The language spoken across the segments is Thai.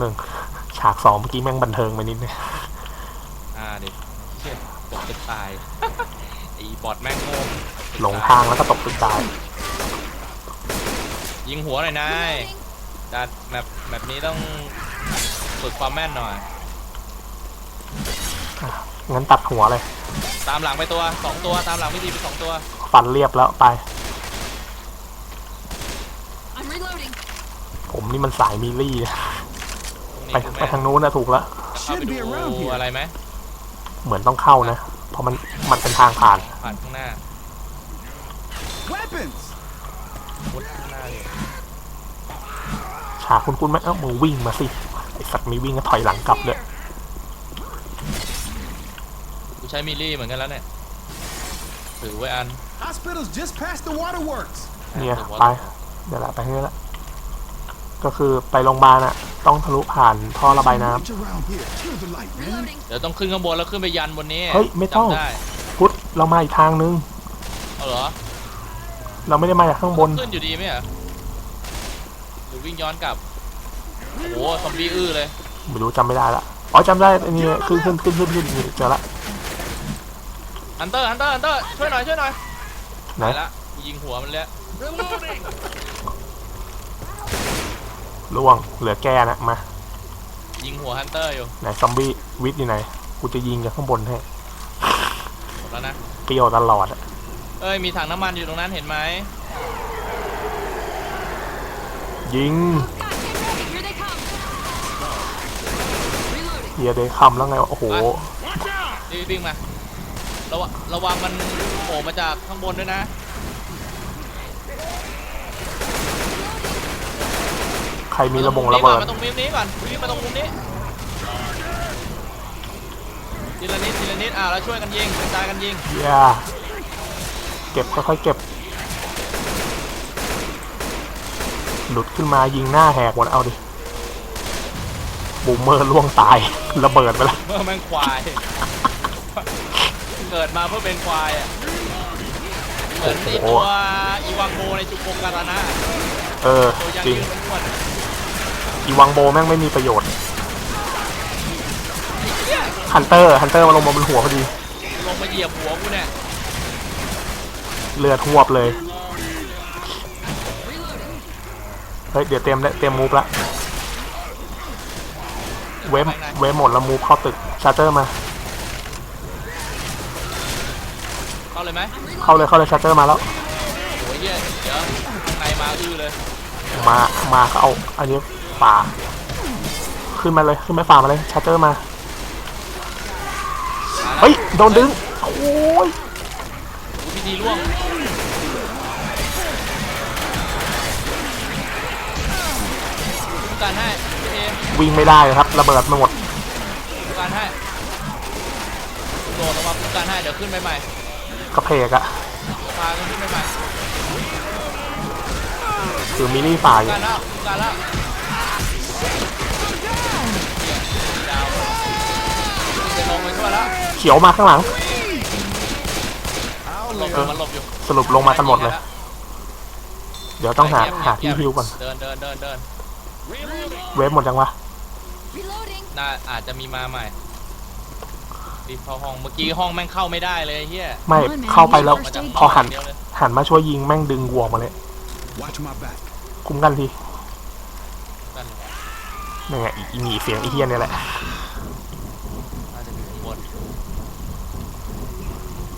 หนึ่งฉากสองเมื่อกี้แม่งบันเทิงไปนิดนึงอ่าดิเชี่ยตกตึกตาย ไอ้บอดแม่งโง่หลงทางแล้วก็ตกตึกตาย ยิงหัวหน่อยนายดัดแบบแบบนี้ต้องฝึกความแม่นหน่อย งั้นตัดหัวเลย ตามหลังไปตัวสองตัวตามหลังไม่ดีไปสองตัวฟันเรียบแล้วไป I'm reloading. ผมนี่มันสายมิลลี่นะตรง ไปนี้คุณไปแม่ทางนู้นนะถูกแล้วเข้าไปดูอะไรไหมเหมือนต้องเข้านะ เพราะมันมันเป็นทางผ่าน ผ่านข้างหน้า Weapons! วุดข้างหน้าเลยฉากคุณคุณไหมเอ้ามึงวิ่งมาสิ ไอสัตว์มีวิ่งก็ถอยหลังกลับเลยกูใช้มิลลี่เหมือนกันแล้วเนี่ยถือไว้อัน Hospital's just past the waterworks. เนี่ย ไป เดี๋ยวละไปให้ละ ก็คือไปโรงพยาบาลอะ ต้องทะลุผ่านท่อระบายน้ำ Reach around here. Kill the light, man. Reloading. เดี๋ยวต้องขึ้นข้างบนแล้วขึ้นไปยันบนนี้เฮ้ยไม่ต้อง จำได้พุทธเรามาอีกทางนึง เอาเหรอเราไม่ได้มาจากข้างบน ขึ้นอยู่ดีไหมอะหรือวิ่งย้อนกลับโอ้โหซอมบี้อื้อเลยไม่รู้จำไม่ได้ละอ๋อจำได้อันนี้ขึ้นขึ้นขึ้นขึ้นขึ้นนี่เจอละฮันเตอร์ฮันเตอร์ฮันเตอร์ช่วยหน่อยช่วยหน่อยไหนไปละกูยิงหัวมันแล้ว ล่วงเหลือแกนะมายิงหัวฮันเตอร์อยู่ไหนซอมบี้วิทย์อยู่ไหนกูจะยิงจากข้างบนให้หมดแล้วนะเปรี้ยวตลอดอะเอ้ยมีถังน้ำมันอยู่ตรงนั้นเห็นไหมยิง Here they come. Reloading. เฮียเดคำแล้วไงวะโอ้โห รีบวิ่งมาระวังระวังมันโผล่มาจากข้างบนด้วยนะ ใครมีระบงระเบิดมาตรงมุมนี้ก่อนวิ่งมาตรงมุมนี้ทีละนิดทีละนิดอ่าแล้วช่วยกันยิงกระจายกันยิงเฮียเก็บค่อยๆเก็บ หลุดขึ้นมายิงหน้าแหกหมดเอาดิบูมเมอร์ล่วงตายระเบิดไปแล้วเมื่อแม่งควายเกิดมาเพื่อเป็นควายอะเหมือนไอตัวอีวังโบในจุกโกงการานะเออตัวยางจริงยืน อ้วนอีวังโบแม่งไม่มีประโยชน์ฮันเตอร์ฮันเตอร์มาลงมาบนหัวพอดีๆลงมาเหยียบหัวกูเนี่ยเลือดหวบเลย เฮ้ย เดี๋ยวเตรียมได้เตรียมมูฟละเวฟเวฟหมดแล้วมูฟเข้าตึกชาร์เตอร์มา เข้าเลยไหมเข้าเลยเข้าเลยชาร์เตอร์มาแล้วโอ้ยเหี้ยเดี๋ยวข้างในมาอื้อเลย มา มาก็เอาอันนี้ ฝ่า ขึ้นมาเลยขึ้นไปฝ่ามาเลยชาร์เตอร์มา เฮ้ยโดนดึง โอ้ยพิธีล่วงคุ้มกันให้พี่เอวิ่งไม่ได้ครับ ระเบิดมาหมดคุ้มกันให้โดดลงมาคุ้มกันให้เดี๋ยวขึ้นไปใหม่กระเพกอะพากันขึ้นไปใหม่คือมินิฝ่าอคุ้มยู่กันแล้วคุ้มกันแล้ว ดาวจะลงไปช่วยแล้วเขียวมาข้างหลัง หลบอยู่มันหลบอยู่สรุปลงมากันหมดเลย เดี๋ยวต้องหาหาที่ฮิวก่อน เดินเดินเดินเดินเวฟหมดยังวะ Reloading. น่าอาจจะมีมาใหม่รีบเข้าห้องเมื่อกี้ห้องแม่งเข้าไม่ได้เลยเฮียไม่เข้าไปแล้ว มาจากพอหัน เดียวเลยหันมาช่วยยิงแม่งดึงวัวมาเลย Watch my back. คุ้มกันทีนั่น นี่ไงอีหนีเสียงอีเฮียเนี่ยแหละน่าจะอยู่ข้างบน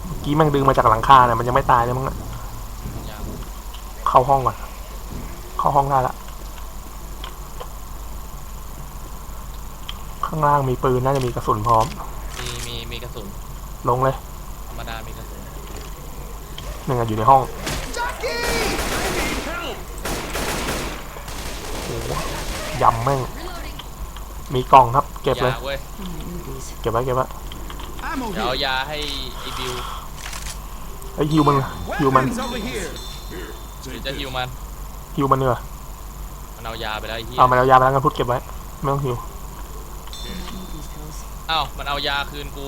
เมื่อกี้แม่งดึงมาจากหลังคาเนี่ยมันยังไม่ตายเลยมั้งอะยังเข้าห้องก่อน เข้าห้องได้ละ ข้างล่างมีปืนน่าจะมีกระสุนพร้อม มีมีมีกระสุนลงเลยธรรมดามีกระสุนหนึ่งอะอยู่ในห้องโอ้โหยำแม่ง Reloading. มีกล่องครับเก็บเลย ยาเว้ยเก็บไว้เก็บไว้ Ammo เดี๋ยวเอา here. ยาให้อีบิวไอ้ยฮิวมันฮิวมัน Weapons over here. หรือจะฮิวมันฮิวมันเนื้อมันเอายาไปแล้วไอ้เหี้ยเอามาแล้วยาไปแล้วกันพุทธเก็บไว้ไม่ต้องฮิวอ้าวมันเอายาคืนกู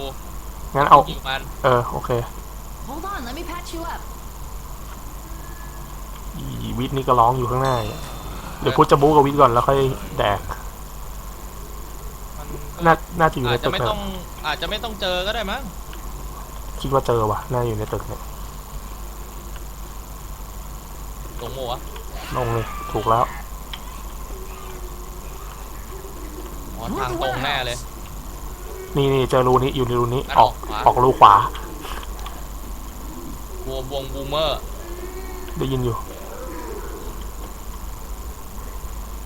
งั้นเอาฮิวมันเออโอเค Hold on. Let me patch you up. อีวิทย์นี่ก็ร้องอยู่ข้างหน้าอยู่เดี๋ยวพุทธจะบู๊กับวิทย์ก่อนแล้วค่อยแดก น่าน่าจะอยู่ในอาจจะตึกไม่นะต้องอาจจะไม่ต้องเจอก็ได้มั้งคิดว่าเจอว่ะน่าจะอยู่ในตึกเนี่ยตรงโมวะลงเลยถูกแล้ว อ๋อทางตรงแน่เลย นี่นี่เจอรูนี้อยู่ในรูนี้งั้นออกออกขวาออกรูขวา วงวงบูมเมอร์ ได้ยินอยู่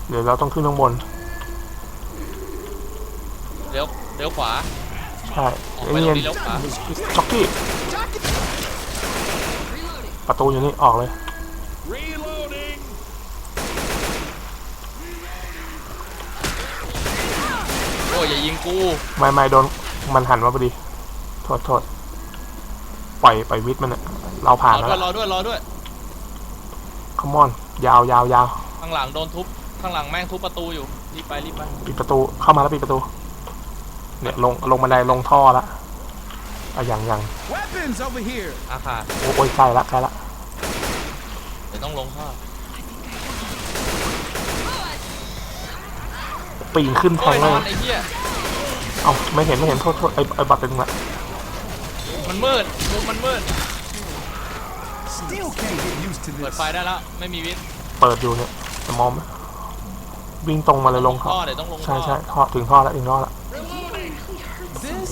เดี๋ยวเราต้องขึ้นข้างบน เลี้ยวเลี้ยวขวาใช่ออกไอ้ไปตรนี่งนี้เลี้ยวขวาจ็อกกี้ Reloading. ประตูอยู่นี่ออกเลยโอ้ยอย่ายิงกูไม่ไม่โดนมันหันมาพอดีโทษโทษปล่อยปล่อยวิทย์มันอะเรารผ่านอแล้วด้วยรอด้วยรอด้วยคอมอน ยาวยาวยาวข้างหลังโดนทุบ ข้างหลังแม่งทุบประตูอยู่ รีบไปรีบไป ปิดประตูเข้ามาแล้วปิดประตู เนี่ยลงลงบันไดลงท่อละอะอย่างอย่าง Weapons over here. อาคาโอ้โอ้ยใกล้ละใกล้ละเดี๋ยวต้องลงท่อปีนขึ้นแทโอ้ยงนเลอนยไอ้เหี้ยเอ้าไม่เห็นไม่เห็นโทษโทษไอ้ไอ้บัตรเป็นละมันมืดมุมมันมืด Still can't get used to เปิด this. ไฟได้แล้ว ไม่มีวิทย์ เปิดอยู่เนี่ยจะมองไหมวิ่งตรงมาเลยลงท่ท่ออเดี๋ยวต้องลงท่ใช่อใช่ท่อถึงท่อแล้วถึงท่อแ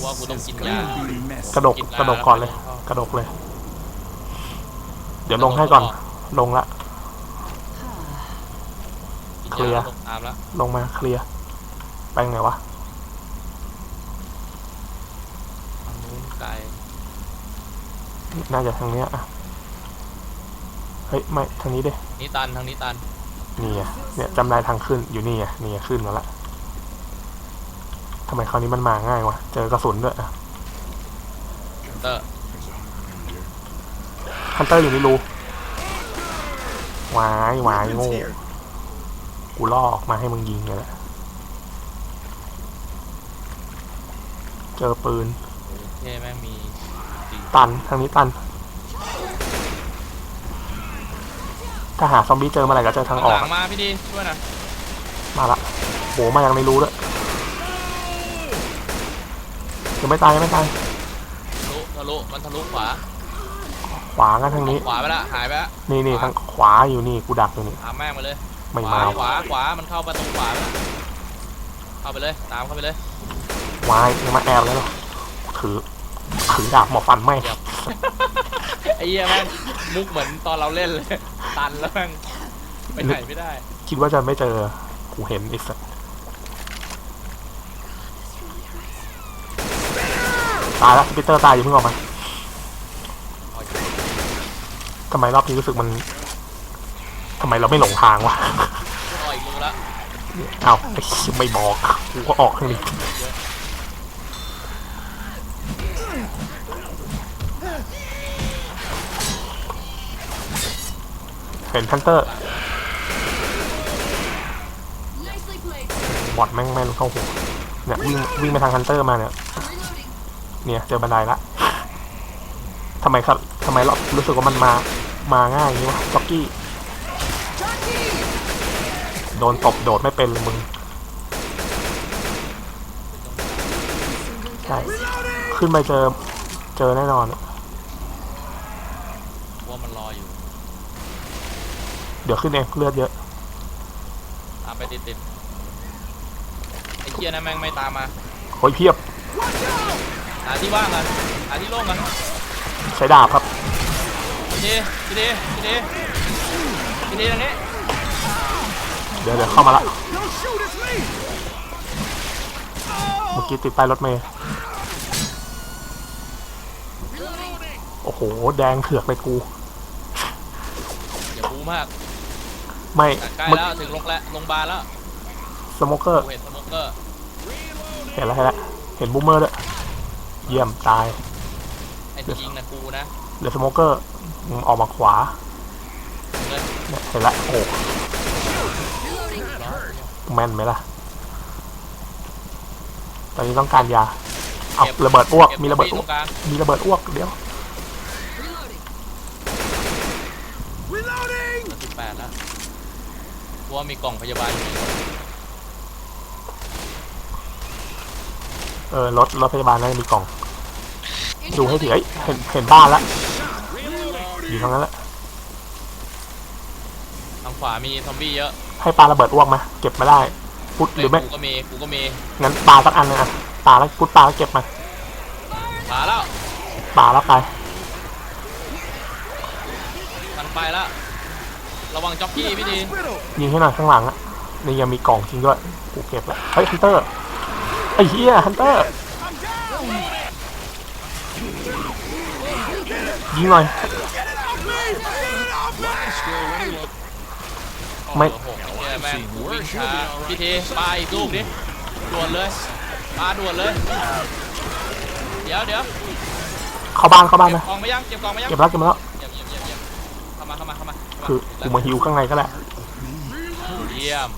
ล้ว This Well, we don't is get gonna ya. be messy. กระดกกินกระดกแล้วก่อนเลยแล้วกระดกเลย เดี๋ยวลงให้ก่อน ลงละกินเคลียร์าลงตามแล้วลงมาเคลียร์ไปไงวะทางนู้นไกลน่าจะทางเนี้ยอะเฮ้ยไม่ทางนี้ดินี่ตันทางนี้ตันนี่ไงเนี่ยจำได้ทางขึ้นอยู่นี่ไงนี่ไงขึ้นมาละ ทำไมคราวนี้มันมาง่ายวะ เจอกระสุนด้วยอะเตอร์ฮันเตอร์อยู่ในรูวายวายโง่ Weapons here. กูล่อออกมาให้มึงยิงเลยแหละเจอปืนเท่แม่งมีสี่ตันทางนี้ตัน ถ้าหาซอมบี้เจอเมื่อไหร่ก็เจอทางออก หลังมาพี่ดีช่วยหน่อยมาละโหมายังไม่รู้ด้วยยัง ไม่ตายยังไม่ตายทะลุทะลุมันทะลุขวาขวากันทางนี้ ขวาไปละหายไปละนี่นี่ทางขวาอยู่นี่กูดักอยู่นี่ ตามแม่งมาเลยไม่ขวามาขวาขวามันเข้าประตูขวาไปละเข้าไปเลยตามเข้าไปเลยวายยังมาแอบแล้วเหรอถือถือดาบหมอฟันไม่งไอ้เหี้ยแม่งมุกเหมือนตอนเราเล่นเลย ตันแล้วแม่งไปไหนไม่ได้ คิดว่าจะไม่เจอกูเห็นไอ้สัส ตายแล้วสปิเตอร์ตายอยู่เพิ่งออกมาทำไมรอบนี้รู้สึกมันทำไมเราไม่หลงทางวะต่ออีกรูละเอาไม่บอกกูก็ออกทางนี้เห็นทันเตอร์บอดแม่งแม่งเข้าหัวเนี่ยวิ่งวิ่งไปทางฮันเตอร์มาเนี่ย เนี่ยเจอบันไดละทำไมครับทำไมเรารู้สึกว่ามันมามาง่ายอย่างนี้วะจ็อกกี้ โดนตบโดดไม่เป็นเลยมึงใช่ขึ้นไปเจอเจอแน่นอนว่ามันรออยู่ เดี๋ยวขึ้นเองเลือดเยอะตามไปติดติดๆไอ้เหี้ยนะแม่งไม่ตามมาโอ้ยเพียบหาที่ว่างกันหาที่โล่งกันใช้ดาบครับพี่ดีพี่ดีพี่ดีพี่ดีตรงนี้เดี๋ยวเดี๋ยวเข้ามาละ Don't shoot, it's me. เมื่อกี้ติดป้ายรถเมย์ Reloading. โอ้โห แดงเถือกเลยกู อย่าบูมากไม่ใกล้เมื่อแล้วถึงโรงแล้วโรงพยาบาลแล้วสโมเกอร์กูเห็นสโมเกอร์เห็นแล้วเห็นแล้วเห็นบูมเมอร์ด้วย เยี่ยมตายไอ้ที่ยิงนะกูนะเดี๋ยวสโมเกอร์มึงออกมาขวาเงินเนี่ยเห็นแล้วโอ้ Reloading. แม่นไหมล่ะ ตอนนี้ต้องการยา เอาระเบิดอ้วกก็บมีระเบิดตอ้รวกงกลางมีระเบิดอ้วก เดี๋ยว Reloading. Reloading. สิบแปดแล้วเพราะว่ามีกล่องพยาบาลอยู่ในรถ เออรถรถพยาบาลน่าจะมีกล่อง ดูให้ทีเอ้ยเห็นเห็นบ้านแล้วอยู่ตรงนั้นแหละทางขวามีซอมบี้เยอะให้ปลาระเบิดอ้วกไหมเก็บมาได้พุทหเฮ้ยรือไม่กูก็มีกูก็มีงั้นปลาสักอันหนึงอะปลาแล้วพุทปลาแล้วเก็บมามาแล้วปลาแล้วไปทันไปแล้วระวังจ็อกกี้พี่ดี Hospital. ยิงให้หน่อยข้างหลังอะนี่ยังมีกล่องจริงด้วยกูเก็บแล้วเฮ้ยฮันเตอร์ ไอ้เหี้ยฮันเตอร์ยิงหน่อยไม่โอ้โหเฮียแม่งกูวิ่งช้าพี่ทีปาอีกลูกดิด่วนเลยปาด่วนเลย เดี๋ยวเดี๋ยวเข้าบ้านเข้าบ้านเก็บนะกองมายังเก็บกองมายังเก็บแล้วเก็บแล้วเยี่ยมเยี่ยมเยี่ยมเยี่ยมเข้ามาเข้ามาเข้ามาเข้ามาคือกูมาฮิวข้างในก็แหละเยี่ยม